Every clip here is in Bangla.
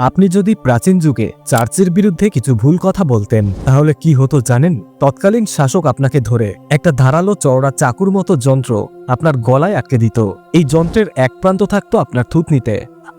আপনি যদি প্রাচীন যুগে চার্চের বিরুদ্ধে কিছু ভুল কথা বলতেন, তাহলে কি হতো জানেন? তৎকালীন শাসক আপনাকে ধরে একটা ধারালো চওড়া চাকুর মতো যন্ত্র আপনার গলায় আটকে দিত। এই যন্ত্রের এক প্রান্ত থাকতো আপনার থুতনিতে।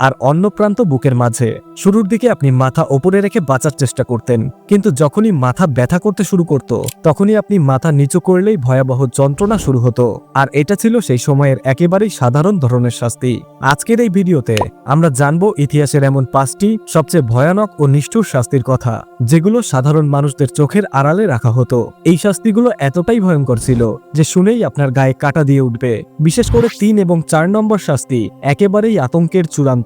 আর অন্য প্রান্ত বুকের মাঝে। শুরুর দিকে আপনি মাথা ওপরে রেখে বাঁচার চেষ্টা করতেন, কিন্তু যখনই মাথা ব্যথা করতে শুরু করত, তখনই আপনি মাথা নিচু করলেই ভয়াবহ যন্ত্রণা শুরু হতো। আর এটা ছিল সেই সময়ের একেবারেই সাধারণ ধরনের শাস্তি। আজকের এই ভিডিওতে আমরা জানব ইতিহাসের এমন পাঁচটি সবচেয়ে ভয়ানক ও নিষ্ঠুর শাস্তির কথা, যেগুলো সাধারণ মানুষদের চোখের আড়ালে রাখা হতো। এই শাস্তিগুলো এতটাই ভয়ঙ্কর ছিল যে শুনেই আপনার গায়ে কাটা দিয়ে উঠবে। বিশেষ করে তিন এবং চার নম্বর শাস্তি একেবারেই আতঙ্কের চূড়ান্ত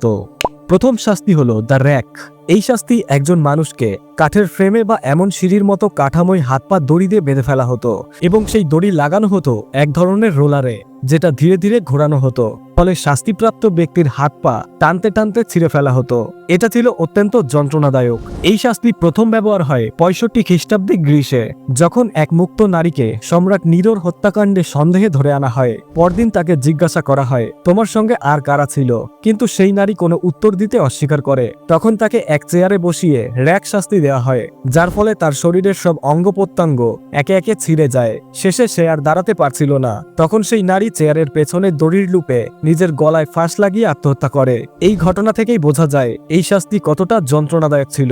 প্রথম শাস্তি হলো দ্য র্যাক। এই শাস্তি একজন মানুষকে কাঠের ফ্রেমে বা এমন সিঁড়ির মতো কাঠামোয় হাত পা দড়ি দিয়ে বেঁধে ফেলা হতো এবং সেই দড়ি লাগানো হতো এক ধরনের রোলারে, যেটা ধীরে ধীরে ঘোরানো হতো। ফলে শাস্তিপ্রাপ্ত ব্যক্তির হাত পা টানতে টানতে ছিঁড়ে ফেলা হতো। এটা ছিল অত্যন্ত যন্ত্রণাদায়ক। এই শাস্তি প্রথম ব্যবহার হয় পঁয়ষট্টি খ্রিস্টাব্দে গ্রীষে যখন এক মুক্ত নারীকে সম্রাট নিরোর হত্যাকাণ্ডে সন্দেহে ধরে আনা হয়। পরদিন তাকে জিজ্ঞাসা করা হয়, তোমার সঙ্গে আর কারা ছিল? কিন্তু সেই নারী কোনো উত্তর দিতে অস্বীকার করে। তখন তাকে এক চেয়ারে বসিয়ে র্যাক শাস্তি দেওয়া হয়, যার ফলে তার শরীরের সব অঙ্গ প্রত্যঙ্গ একে একে ছিঁড়ে যায়। শেষে সে আর দাঁড়াতে পারছিল না। তখন সেই নারী চেয়ারের পেছনে দড়ির লুপে নিজের গলায় ফাঁস লাগিয়ে আত্মহত্যা করে। এই ঘটনা থেকেই বোঝা যায়, এই শাস্তি কতটা যন্ত্রণাদায়ক ছিল।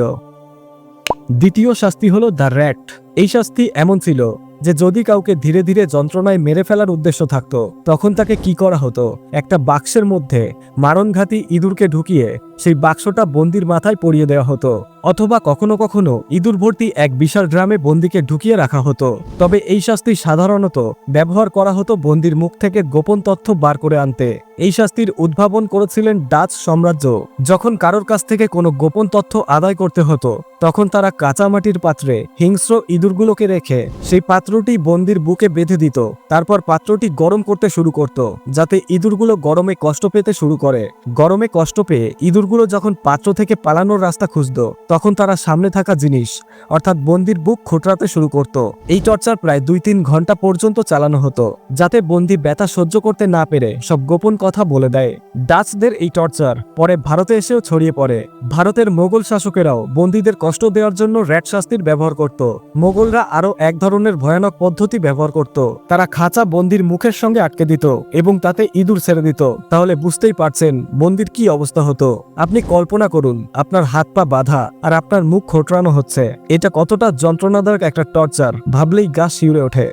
দ্বিতীয় শাস্তি হলো দ্য র্যাট। এই শাস্তি এমন ছিল যে যদি কাউকে ধীরে ধীরে যন্ত্রণায় মেরে ফেলার উদ্দেশ্য থাকতো, তখন তাকে কি করা হতো? একটা বাক্সের মধ্যে মারণঘাতী ইঁদুরকে ঢুকিয়ে সেই বাক্সটা বন্দির মাথায় পরিয়ে দেওয়া হতো, অথবা কখনো কখনো ইঁদুর ভর্তি এক বিশাল ড্রামে বন্দিকে ঢুকিয়ে রাখা হতো। তবে এই শাস্তি সাধারণত ব্যবহার করা হতো বন্দির মুখ থেকে গোপন তথ্য বার করে আনতে। এই শাস্তির উদ্ভাবন করেছিলেন ডাচ সাম্রাজ্য। যখন কারোর কাছ থেকে কোনো গোপন তথ্য আদায় করতে হতো, তখন তারা কাঁচামাটির পাত্রে হিংস্র ইঁদুরগুলোকে রেখে সেই পাত্রটি বন্দির বুকে বেঁধে দিত। তারপর পাত্রটি গরম করতে শুরু করত, যাতে ইঁদুরগুলো গরমে কষ্ট পেতে শুরু করে। গরমে কষ্ট পেয়ে ইঁদুরগুলো যখন পাত্র থেকে পালানোর রাস্তা খুঁজত, তখন তারা সামনে থাকা জিনিস, অর্থাৎ বন্দির বুক খোঁটরাতে শুরু করত। এই টর্চার প্রায় দুই তিন ঘণ্টা পর্যন্ত চালানো হতো, যাতে বন্দি ব্যথা সহ্য করতে না পেরে সব গোপন কথা বলে দেয়। ডাচদের এই টর্চার পরে ভারতে এসেও ছড়িয়ে পড়ে। ভারতের মোগল শাসকেরাও বন্দীদের কষ্ট দেওয়ার জন্য র্যাট শাস্তির ব্যবহার করত। মোগলরা আরও এক ধরনের ভয়ানক পদ্ধতি ব্যবহার করত। তারা খাঁচা বন্দির মুখের সঙ্গে আটকে দিত এবং তাতে ইঁদুর ছেড়ে দিত। তাহলে বুঝতেই পারছেন বন্দির কি অবস্থা হতো। আপনি কল্পনা করুন, আপনার হাত পা বাঁধা আর আপনার মুখ খোটরানো হচ্ছে। এটা কতটা যন্ত্রণাদায়ক একটা টর্চার, ভাবলেই গা শিউরে ওঠে।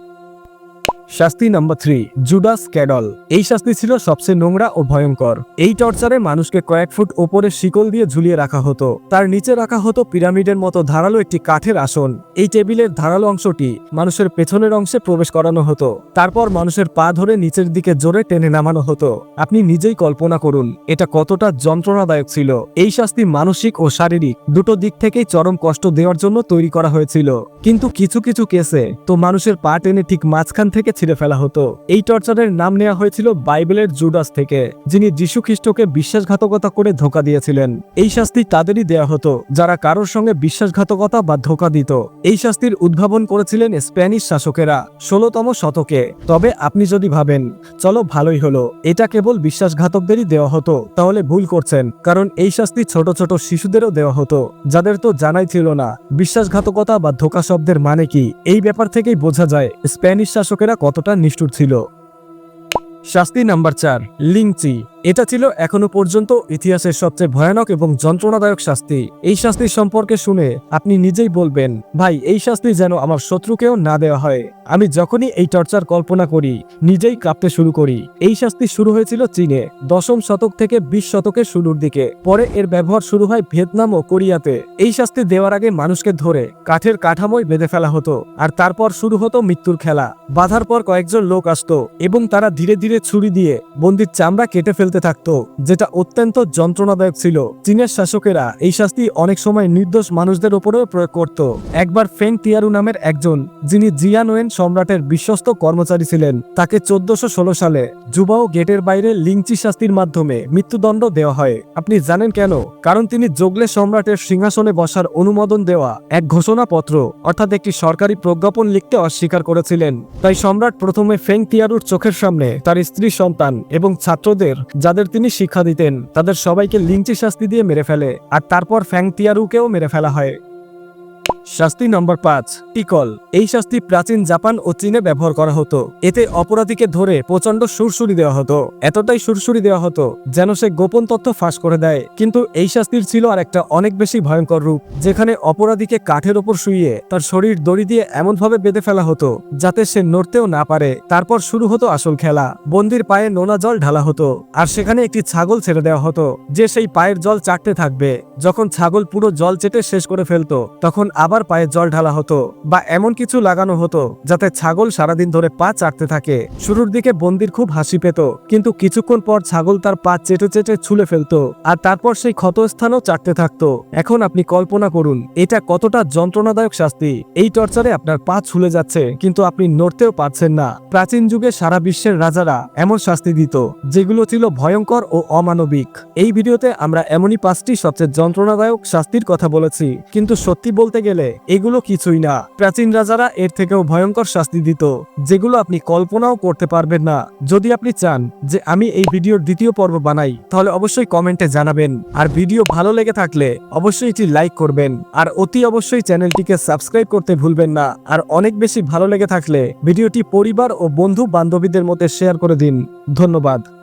শাস্তি নাম্বার থ্রি জুডাস ক্যাডল এই শাস্তি ছিল সবচেয়ে নোংরা ও ভয়ঙ্কর। এই টর্চারে মানুষকে কয়েক ফুট ওপরে শিকল দিয়ে ঝুলিয়ে রাখা হতো। তার নিচে রাখা হতো পিরামিডের মতো ধারালো একটি কাঠের আসন। এই টেবিলের ধারালো অংশটি মানুষের পেছনের অংশে প্রবেশ করানো হতো। তারপর মানুষের পা ধরে নিচের দিকে জোরে টেনে নামানো হতো। আপনি নিজেই কল্পনা করুন, এটা কতটা যন্ত্রণাদায়ক ছিল। এই শাস্তি মানসিক ও শারীরিক দুটো দিক থেকেই চরম কষ্ট দেওয়ার জন্য তৈরি করা হয়েছিল। কিন্তু কিছু কিছু কেসে তো মানুষের পা টেনে ঠিক মাঝখান থেকে ছিঁড়ে ফেলা হতো। এই টর্চারের নাম নেওয়া হয়েছিল বাইবেলের জুডাস থেকে, যিনি যীশু খ্রিস্টকে বিশ্বাসঘাতকতা করে ধোকা দিয়েছিলেন। এই শাস্তি তাদেরই দেয়া হতো, যারা কারোর সঙ্গে বিশ্বাসঘাতকতা বা ধোকা দিত। এই শাস্তির উদ্ভাবন করেছিলেন স্প্যানিশ শাসকেরা, ষোলতম শতকে। তবে আপনি যদি ভাবেন, চলো ভালোই হলো, এটা কেবল বিশ্বাসঘাতকদেরই দেওয়া হতো, তাহলে ভুল করছেন। কারণ এই শাস্তি ছোট ছোট শিশুদেরও দেওয়া হতো, যাদের তো জানাই ছিল না, বিশ্বাসঘাতকতা বা ধোকা শব্দের মানে কি? এই ব্যাপার থেকেই বোঝা যায়, স্প্যানিশ শাসকেরা কতটা নিষ্ঠুর ছিল? শাস্তি নাম্বার চার লিংচি। এটা ছিল এখনও পর্যন্ত ইতিহাসের সবচেয়ে ভয়ানক এবং যন্ত্রণাদায়ক শাস্তি। এই শাস্তি সম্পর্কে শুনে আপনি নিজেই বলবেন, ভাই, এই শাস্তি যেন আমার শত্রুকেও না দেওয়া হয়। আমি যখনই এই টর্চার কল্পনা করি, নিজেই কাঁপতে শুরু করি। এই শাস্তি শুরু হয়েছিল চীনে, দশম শতক থেকে বিশ শতকের শুরুর দিকে। পরে এর ব্যবহার শুরু হয় ভিয়েতনাম ও কোরিয়াতে। এই শাস্তি দেওয়ার আগে মানুষকে ধরে কাঠের কাঠামোয় বেঁধে ফেলা হতো, আর তারপর শুরু হতো মৃত্যুর খেলা। বাধার পর কয়েকজন লোক আসতো, এবং তারা ধীরে ধীরে ছুরি দিয়ে বন্দির চামড়া কেটে ফেলতে। থাকতো, যেটা অত্যন্ত যন্ত্রণাদায়ক ছিল। চীনের শাসকেরা এই শাস্তি অনেক সময় নির্দোষ মানুষদের উপরেও প্রয়োগ করত। একবার ফেং তিয়ারু নামের একজন, যিনি জিয়ানোয়েন সম্রাটের বিশ্বস্ত কর্মচারী ছিলেন, তাকে চোদ্দশো সালে জুবাও গেটের বাইরে লিংচি শাস্তির মাধ্যমে মৃত্যুদণ্ড দেওয়া হয়। আপনি জানেন কেন? কারণ তিনি জোগলে সম্রাটের সিংহাসনে বসার অনুমোদন দেওয়া এক ঘোষণাপত্র, অর্থাৎ একটি সরকারি প্রজ্ঞাপন লিখতে অস্বীকার করেছিলেন। তাই সম্রাট প্রথমে ফেং তিয়ারুর চোখের সামনে তার স্ত্রী সন্তান এবং ছাত্রদের যাদের তিনি শিক্ষা দিতেন, তাদের সবাইকে লিঞ্চি শাস্তি দিয়ে মেরে ফেলে, আর তারপর ফ্যাং তিয়ারুকেও মেরে ফেলা হয়। শাস্তি নম্বর পাঁচ, টিকল। এই শাস্তি প্রাচীন জাপান ও চীনে ব্যবহার করা হতো। এতে অপরাধীকে ধরে প্রচণ্ড সুরসুরি দেওয়া হতো। এতটাই সুরসুরি দেওয়া হতো যেন সে গোপন তথ্য ফাঁস করে দেয়। কিন্তু এই শাস্তির ছিল আর একটা অনেক বেশি ভয়ঙ্কর রূপ, যেখানে অপরাধীকে কাঠের ওপর শুইয়ে তার শরীর দড়ি দিয়ে এমনভাবে বেঁধে ফেলা হতো যাতে সে নড়তেও না পারে। তারপর শুরু হতো আসল খেলা। বন্দির পায়ে নোনা জল ঢালা হতো আর সেখানে একটি ছাগল ছেড়ে দেওয়া হতো, যে সেই পায়ের জল চাটতে থাকবে। যখন ছাগল পুরো জল চেটে শেষ করে ফেলতো, তখন আবার পায়ে জল ঢালা হতো বা এমন কিছু লাগানো হতো যাতে ছাগল সারাদিন ধরে পা চাটতে থাকে। শুরুর দিকে বন্দির খুব হাসি পেত, কিন্তু কিছুক্ষণ পর ছাগল তার পা চেটে চেটে ছুলে ফেলতো আর তারপর সেই ক্ষতস্থানও চাটতে থাকতো। এখন আপনি কল্পনা করুন, এটা কতটা যন্ত্রণাদায়ক শাস্তি। এই টর্চারে আপনার পা ছুলে যাচ্ছে, কিন্তু আপনি নড়তেও পারছেন না। প্রাচীন যুগে সারা বিশ্বের রাজারা এমন শাস্তি দিত, যেগুলো ছিল ভয়ঙ্কর ও অমানবিক। এই ভিডিওতে আমরা এমনই পাঁচটি সবচেয়ে যন্ত্রণাদায়ক শাস্তির কথা বলেছি, কিন্তু সত্যি বলতে গেলে এগুলো কিছুই না। প্রাচীন রাজারা এর থেকেও ভয়ঙ্কর শাস্তি দিত, যেগুলো আপনি কল্পনাও করতে পারবেন না। যদি আপনি চান যে আমি এই ভিডিওর দ্বিতীয় পর্ব বানাই, তাহলে অবশ্যই কমেন্টে জানাবেন। আর ভিডিও ভালো লেগে থাকলে অবশ্যই এটি লাইক করবেন। আর অতি অবশ্যই চ্যানেলটিকে সাবস্ক্রাইব করতে ভুলবেন না। আর অনেক বেশি ভালো লেগে থাকলে ভিডিওটি পরিবার ও বন্ধু বান্ধবীদের মধ্যে শেয়ার করে দিন। ধন্যবাদ।